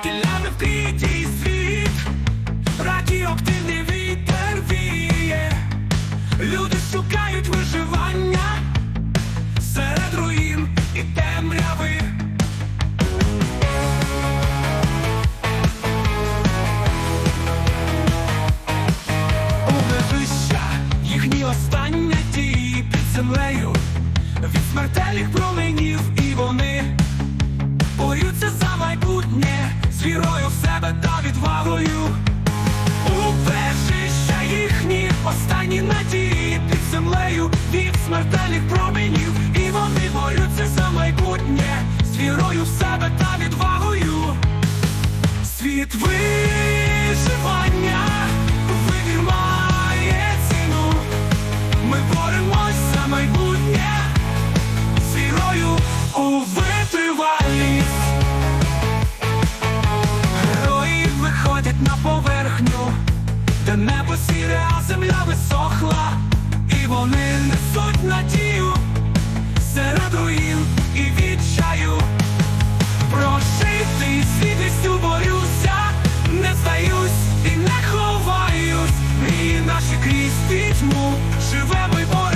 шкілями вкритій світ, радіоактивний вітер віє, люди шукають виживання серед руїн і темряви. Убежища їхні остання дії під землею, від смертельних променів і вони боються за. Від смертельних променів, і вони борються за майбутнє з вірою в себе та відвагою. Світ виживання вибір ціну. Ми боремось за майбутнє з у витривалість. Герої виходять на поверхню, де небо сіре, а земля висохла, вони несуть надію серед руїн і відчаю, Прошитий світлістю борюся, не здаюсь і не ховаюсь, і наші крізь пітьму живемо й бою.